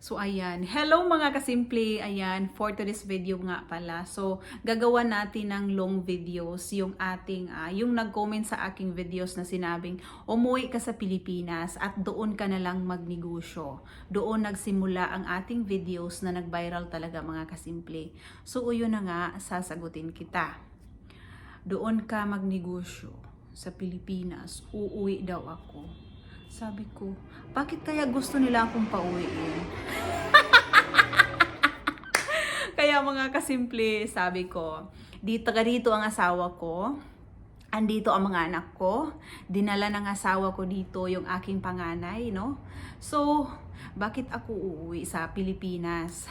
So ayan, hello mga kasimple, ayan, for today's video nga pala. So gagawa natin ng long videos yung ating, ah, yung nag-comment sa aking videos na sinabing umuwi ka sa Pilipinas at doon ka na lang magnegosyo. Doon nagsimula ang ating videos na nag-viral talaga mga kasimple. So yun na nga, sasagutin kita. Doon ka magnegosyo sa Pilipinas, uuwi daw ako. Sabi ko, bakit kaya gusto nila akong pauwiin? kaya mga kasimple, sabi ko, dito ka dito ang asawa ko, andito ang mga anak ko, dinala ng asawa ko dito yung aking panganay, no? So, bakit ako uuwi sa Pilipinas?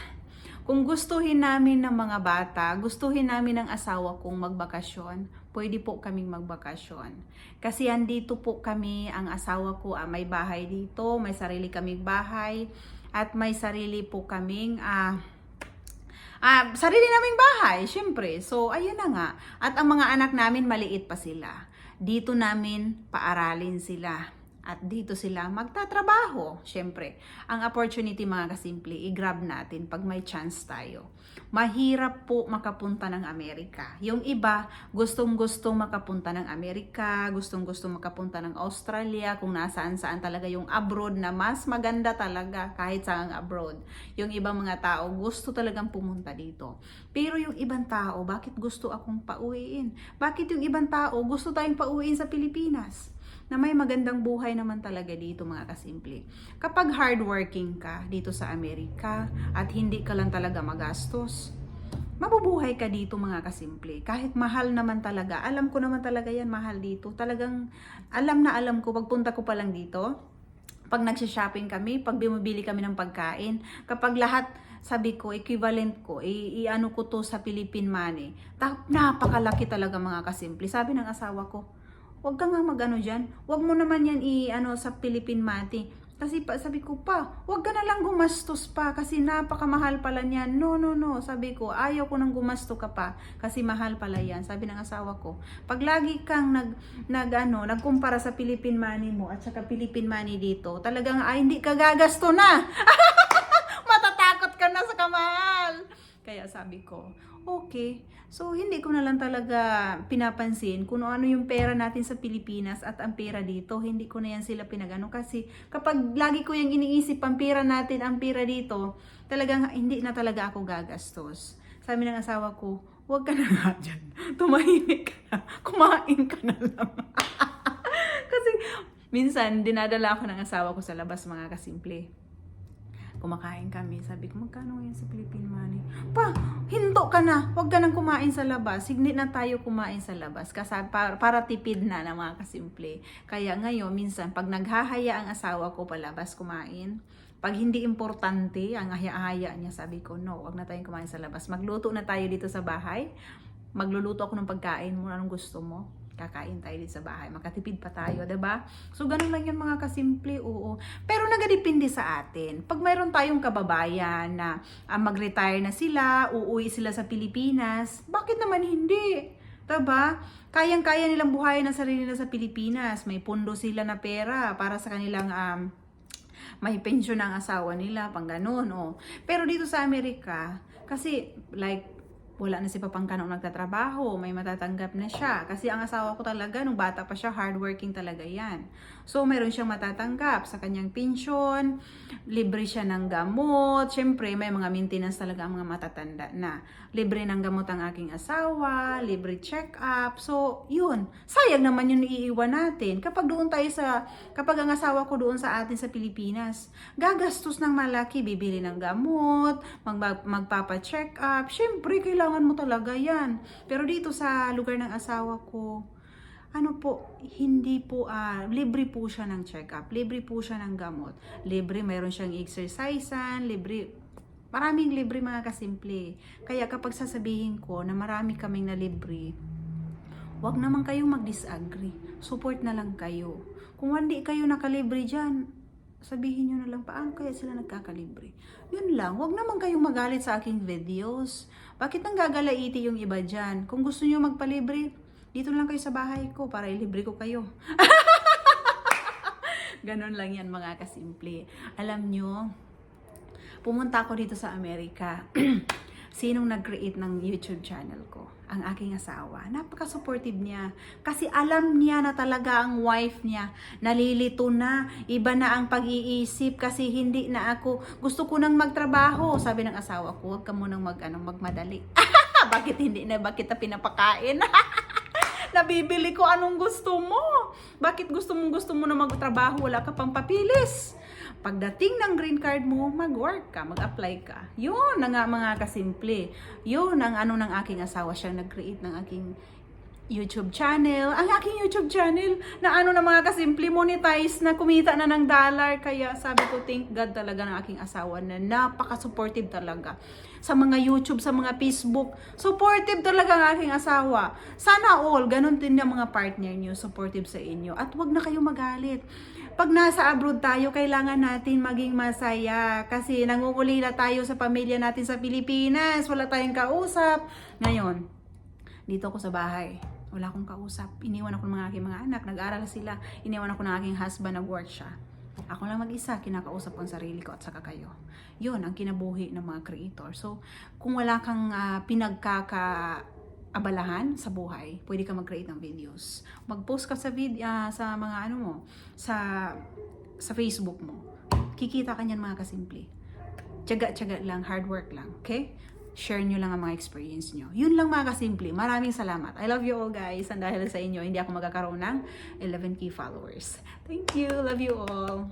Kung gustuhin namin ng mga bata, gustuhin namin ng asawa kong magbakasyon, pwede po kaming magbakasyon. Kasi andito po kami, ang asawa ko ah, may bahay dito, may sarili kaming bahay, at may sarili po kaming ah, Ah, sarili naming bahay, syempre. So, ayun na nga. At ang mga anak namin, maliit pa sila. Dito namin paaralin sila. At dito sila magtatrabaho, syempre. Ang opportunity mga kasimple, i-grab natin pag may chance tayo. Mahirap po makapunta ng Amerika. Yung iba, gustong-gustong makapunta ng Amerika, gustong-gustong makapunta ng Australia, kung nasaan-saan talaga yung abroad na mas maganda talaga kahit saan abroad. Yung ibang mga tao, gusto talagang pumunta dito. Pero yung ibang tao, bakit gusto akong pauwiin? Bakit yung ibang tao, gusto tayong pauwiin sa Pilipinas? Na may magandang buhay naman talaga dito mga kasimple. Kapag hardworking ka dito sa Amerika at hindi ka lang talaga magastos, mabubuhay ka dito mga kasimple. Kahit mahal naman talaga, alam ko naman talaga yan mahal dito. Talagang alam na alam ko, pagpunta ko pa lang dito, pag nagsha-shopping kami, pag bumibili kami ng pagkain, kapag lahat sabi ko, equivalent ko, i-ano ko to sa Philippine money. Ta- napakalaki talaga mga kasimple. Sabi ng asawa ko, Huwag ka nga mag-ano dyan. Huwag mo naman yan i-ano sa Philippine Mati. Kasi pa, sabi ko pa, huwag ka na lang gumastos pa kasi napakamahal pala niyan. No, no, no. Sabi ko, ayaw ko nang gumasto ka pa kasi mahal pala yan. Sabi ng asawa ko, pag lagi kang nag, nag ano, nagkumpara sa Philippine money mo at saka Philippine money dito, talagang ay hindi ka gagasto na. Matatakot ka na sa kamahal. Kaya sabi ko, okay. So, hindi ko na lang talaga pinapansin kung ano yung pera natin sa Pilipinas at ang pera dito. Hindi ko na yan sila pinagano. Kasi kapag lagi ko yung iniisip ang pera natin, ang pera dito, talagang hindi na talaga ako gagastos. Sabi ng asawa ko, huwag ka na nga dyan. Tumahimik ka na. Kumain ka na lang. Kasi minsan, dinadala ako ng asawa ko sa labas mga kasimple kumakain kami. Sabi ko, magkano yan sa Philippine money? Pa, hinto ka na. Huwag ka nang kumain sa labas. Hindi na tayo kumain sa labas. Kasi para, para tipid na na mga kasimple. Kaya ngayon, minsan, pag naghahaya ang asawa ko palabas kumain, pag hindi importante ang haya-haya niya, sabi ko, no, wag na tayong kumain sa labas. Magluto na tayo dito sa bahay. Magluluto ako ng pagkain mo, anong gusto mo kakain tayo dito sa bahay. Makatipid pa tayo, 'di ba? So ganun lang 'yan mga kasimple, oo. Pero nagadepende sa atin. Pag mayroon tayong kababayan na ah, mag-retire na sila, uuwi sila sa Pilipinas, bakit naman hindi? 'Di ba? Kayang-kaya nilang buhayin ang sarili nila sa Pilipinas. May pundo sila na pera para sa kanilang um, may pensyon ang asawa nila, pang ganun, oh. Pero dito sa Amerika, kasi like wala na si Papangka nung nagtatrabaho, may matatanggap na siya. Kasi ang asawa ko talaga, nung bata pa siya, hardworking talaga yan. So, meron siyang matatanggap sa kanyang pensyon, libre siya ng gamot, syempre, may mga maintenance talaga ang mga matatanda na. Libre ng gamot ang aking asawa, libre check-up. So, yun. Sayang naman yun iiwan natin. Kapag doon tayo sa, kapag ang asawa ko doon sa atin sa Pilipinas, gagastos ng malaki, bibili ng gamot, mag, magpapa-check up. Syempre, kailangan mo talaga yan. Pero dito sa lugar ng asawa ko, ano po, hindi po, ah, libre po siya ng check-up, libre po siya ng gamot, libre, mayroon siyang exercisean, libre, maraming libre mga kasimple. Kaya kapag sasabihin ko na marami kaming na libre, wag naman kayong mag-disagree. Support na lang kayo. Kung hindi kayo nakalibre dyan, sabihin nyo na lang, paano kaya sila nagkakalibre? Yun lang, wag naman kayong magalit sa aking videos. Bakit nang gagalaiti yung iba dyan? Kung gusto nyo magpalibre, dito lang kayo sa bahay ko para ilibre ko kayo. Ganon lang yan mga kasimple. Alam nyo, pumunta ako dito sa Amerika. Sinong nag-create ng YouTube channel ko? Ang aking asawa. Napaka-supportive niya. Kasi alam niya na talaga ang wife niya. Nalilito na. Iba na ang pag-iisip kasi hindi na ako. Gusto ko nang magtrabaho. Sabi ng asawa ko, huwag ka munang mag, ano, magmadali. Bakit hindi na? Bakit na pinapakain? Nabibili ko anong gusto mo. Bakit gusto mong gusto mo na magtrabaho? Wala ka pang papilis. Pagdating ng green card mo, mag-work ka, mag-apply ka. Yun ang mga kasimple. Yun ang ano ng aking asawa. Siya nag-create ng aking YouTube channel. Ang aking YouTube channel na ano na mga kasimple monetize na kumita na ng dollar. Kaya sabi ko, thank God talaga ng aking asawa na napaka-supportive talaga. Sa mga YouTube, sa mga Facebook, supportive talaga ang aking asawa. Sana all, ganun din yung mga partner nyo, supportive sa inyo. At wag na kayo magalit. Pag nasa abroad tayo, kailangan natin maging masaya. Kasi nangungulila tayo sa pamilya natin sa Pilipinas. Wala tayong kausap. Ngayon, dito ako sa bahay. Wala akong kausap. Iniwan ako ng mga aking mga anak. Nag-aral sila. Iniwan ako ng aking husband. Nag-work siya. Ako lang mag-isa. Kinakausap ko ang sarili ko at saka kayo. Yun ang kinabuhi ng mga creator. So, kung wala kang ah, pinagkaka abalahan sa buhay, pwede ka mag-create ng videos. Mag-post ka sa vid ah, sa mga ano mo, sa sa Facebook mo. Kikita ka niyan mga kasimple. Tiyaga-tiyaga lang, hard work lang, okay? Share nyo lang ang mga experience nyo. Yun lang mga kasimple. Maraming salamat. I love you all guys. And dahil sa inyo, hindi ako magkakaroon ng 11k followers. Thank you. Love you all.